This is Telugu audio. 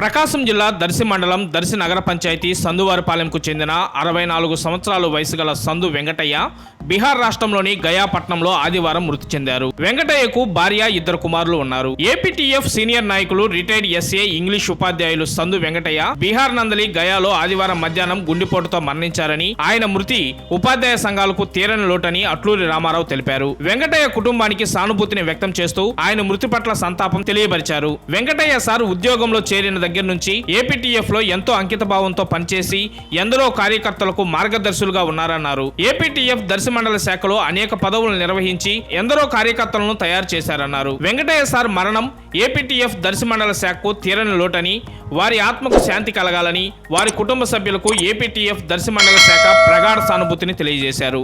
ప్రకాశం జిల్లా దర్శి మండలం దర్శి నగర పంచాయతీ సందువారిపాలెంకు చెందిన అరవై నాలుగు సంవత్సరాలు వయసు గల సందు వెంకటయ్య బీహార్ రాష్ట్రంలోని గయాపట్నంలో ఆదివారం మృతి చెందారు. వెంకటయ్యకు భార్య ఇద్దరు కుమారులు ఉన్నారు. ఏపీటీఎఫ్ సీనియర్ నాయకులు రిటైర్డ్ ఎస్ఏ ఇంగ్లీష్ ఉపాధ్యాయులు సందు వెంకటయ్య బీహార్ నందలి గయాలో ఆదివారం మధ్యాహ్నం గుండెపోటుతో మరణించారని ఆయన మృతి ఉపాధ్యాయ సంఘాలకు తీరని లోటని అట్లూరి రామారావు తెలిపారు. వెంకటయ్య కుటుంబానికి సానుభూతిని వ్యక్తం చేస్తూ ఆయన మృతి పట్ల సంతాపం తెలియపరిచారు. వెంకటయ్య సార్ ఉద్యోగంలో చేరిన దగ్గర నుంచి ఏపీటీఎఫ్లో ఎంతో అంకితభావంతో పనిచేసి ఎందరో కార్యకర్తలకు మార్గదర్శులుగా ఉన్నారన్నారు. ఏపీటీఎఫ్ దర్శి మండల శాఖలో అనేక పదవులు నిర్వహించి ఎందరో కార్యకర్తలను తయారు చేశారన్నారు. వెంకటయ్య సార్ మరణం ఏపీటీఎఫ్ దర్శి మండల శాఖకు తీరని లోటని వారి ఆత్మకు శాంతి కలగాలని వారి కుటుంబ సభ్యులకు ఏపీటీఎఫ్ దర్శి మండల శాఖ ప్రగాఢ సానుభూతిని తెలియజేశారు.